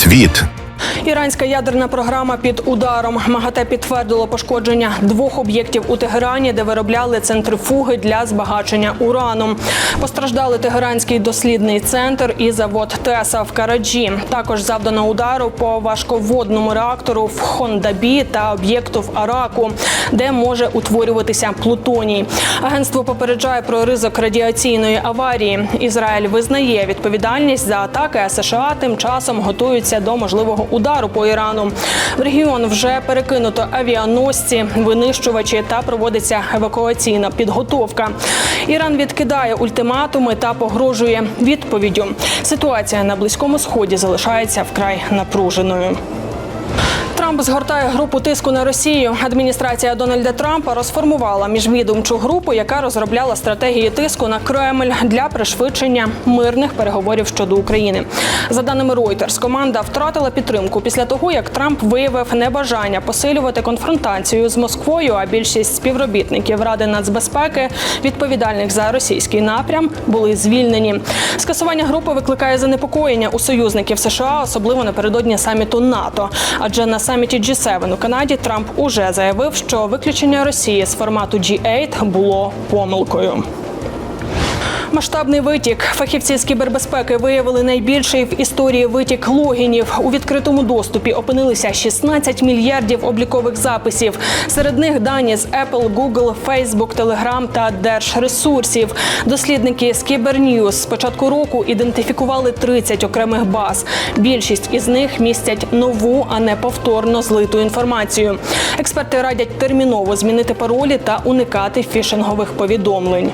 Світ Іранська ядерна програма під ударом. МАГАТЕ підтвердило пошкодження двох об'єктів у Тегерані, де виробляли центрифуги для збагачення урану. Постраждали Тегеранський дослідний центр і завод Теса в Караджі. Також завдано удару по важководному реактору в Хондабі та об'єкту в Араку, де може утворюватися плутоній. Агентство попереджає про ризик радіаційної аварії. Ізраїль визнає відповідальність за атаки, а США тим часом готуються до можливого удару по Ірану. В регіон вже перекинуто авіаносці, винищувачі та проводиться евакуаційна підготовка. Іран відкидає ультиматуми та погрожує відповіддю. Ситуація на близькому сході залишається вкрай напруженою. Трамп згортає групу тиску на Росію. Адміністрація Дональда Трампа розформувала міжвідомчу групу, яка розробляла стратегії тиску на Кремль для пришвидшення мирних переговорів щодо України. За даними Reuters, команда втратила підтримку після того, як Трамп виявив небажання посилювати конфронтацію з Москвою. А більшість співробітників Ради нацбезпеки, відповідальних за російський напрям, були звільнені. Скасування групи викликає занепокоєння у союзників США, особливо напередодні саміту НАТО. Адже на саміті G7 у Канаді Трамп уже заявив, що виключення Росії з формату G8 було помилкою. Масштабний витік. Фахівці з кібербезпеки виявили найбільший в історії витік логінів. У відкритому доступі опинилися 16 мільярдів облікових записів. Серед них дані з Apple, Google, Facebook, Telegram та держресурсів. Дослідники з Cybernews з початку року ідентифікували 30 окремих баз. Більшість із них містять нову, а не повторно злиту інформацію. Експерти радять терміново змінити паролі та уникати фішингових повідомлень.